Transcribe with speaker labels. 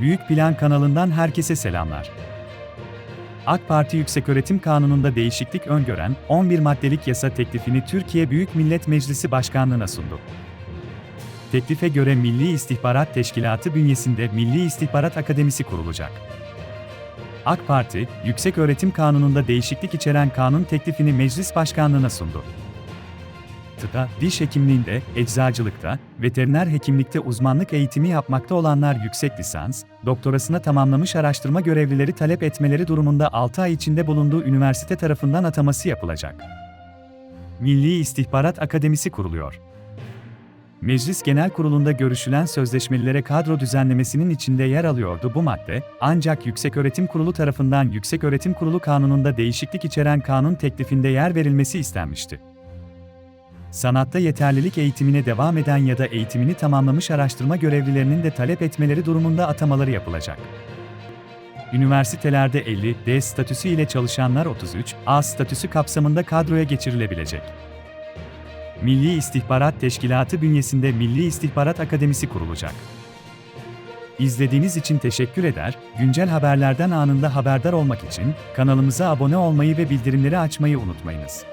Speaker 1: Büyük Plan kanalından herkese selamlar. AK Parti Yükseköğretim Kanunu'nda değişiklik öngören 11 maddelik yasa teklifini Türkiye Büyük Millet Meclisi Başkanlığı'na sundu. Teklife göre Milli İstihbarat Teşkilatı bünyesinde Milli İstihbarat Akademisi kurulacak. AK Parti, Yükseköğretim Kanunu'nda değişiklik içeren kanun teklifini Meclis Başkanlığı'na sundu. Tıpta, diş hekimliğinde, eczacılıkta, veteriner hekimlikte uzmanlık eğitimi yapmakta olanlar yüksek lisans, doktorasını tamamlamış araştırma görevlileri talep etmeleri durumunda 6 ay içinde bulunduğu üniversite tarafından ataması yapılacak. Milli İstihbarat Akademisi kuruluyor. Meclis Genel Kurulu'nda görüşülen sözleşmelilere kadro düzenlemesinin içinde yer alıyordu bu madde, ancak Yükseköğretim Kurulu tarafından Yükseköğretim Kurulu Kanunu'nda değişiklik içeren kanun teklifinde yer verilmesi istenmişti. Sanatta yeterlilik eğitimine devam eden ya da eğitimini tamamlamış araştırma görevlilerinin de talep etmeleri durumunda atamaları yapılacak. Üniversitelerde 50 D statüsü ile çalışanlar 33 A statüsü kapsamında kadroya geçirilebilecek. Milli İstihbarat Teşkilatı bünyesinde Milli İstihbarat Akademisi kurulacak. İzlediğiniz için teşekkür eder, güncel haberlerden anında haberdar olmak için kanalımıza abone olmayı ve bildirimleri açmayı unutmayınız.